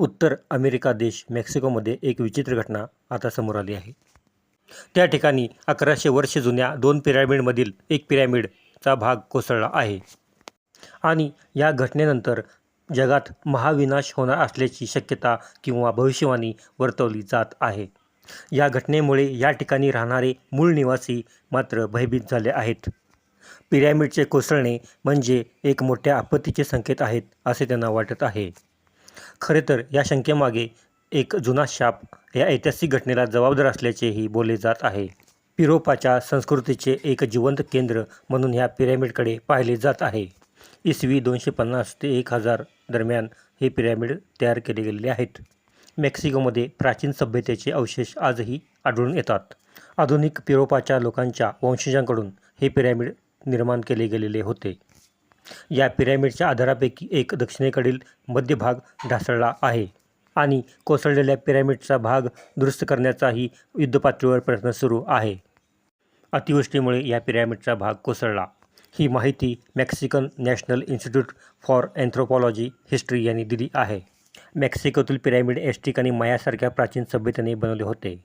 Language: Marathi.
उत्तर अमेरिका देश मेक्सिकोमध्ये एक विचित्र घटना आता समोर आली आहे. त्या ठिकाणी अकराशे वर्ष जुन्या दोन पिरॅमिडमधील एक पिरॅमिडचा भाग कोसळला आहे. आणि या घटनेनंतर जगात महाविनाश होणार असल्याची शक्यता किंवा भविष्यवाणी वर्तवली जात आहे. या घटनेमुळे या ठिकाणी राहणारे मूळ निवासी मात्र भयभीत झाले आहेत. पिरॅमिडचे कोसळणे म्हणजे एक मोठ्या आपत्तीचे संकेत आहेत असे त्यांना वाटत आहे. खरे तर या शंकेमागे एक जुना शाप या ऐतिहासिक घटनेला जबाबदार असल्याचेही बोलले जात आहे. पिरोपाच्या संस्कृतीचे एक जिवंत केंद्र म्हणून ह्या पिरॅमिडकडे पाहिले जात आहे. इसवी दोनशे पन्नास ते एक हजार दरम्यान हे पिरॅमिड तयार केले गेलेले आहेत. मेक्सिकोमध्ये प्राचीन सभ्यतेचे अवशेष आजही आढळून येतात. आधुनिक पिरोपाच्या लोकांच्या वंशजांकडून हे पिरॅमिड निर्माण केले गेलेले होते. या पिरॅमिडच्या आधारापैकी एक दक्षिणेकडील मध्यभाग ढासळला आहे. आणि कोसळलेल्या पिरॅमिडचा भाग दुरुस्त करण्याचाही युद्धपातळीवर प्रयत्न सुरू आहे. अतिवृष्टीमुळे या पिरॅमिडचा भाग कोसळला. ही माहिती Mexican National Institute for Anthropology History यांनी दिली आहे. मेक्सिकोतील पिरॅमिड एस्टिक आणि मायासारख्या प्राचीन सभ्यतेने बनवले होते.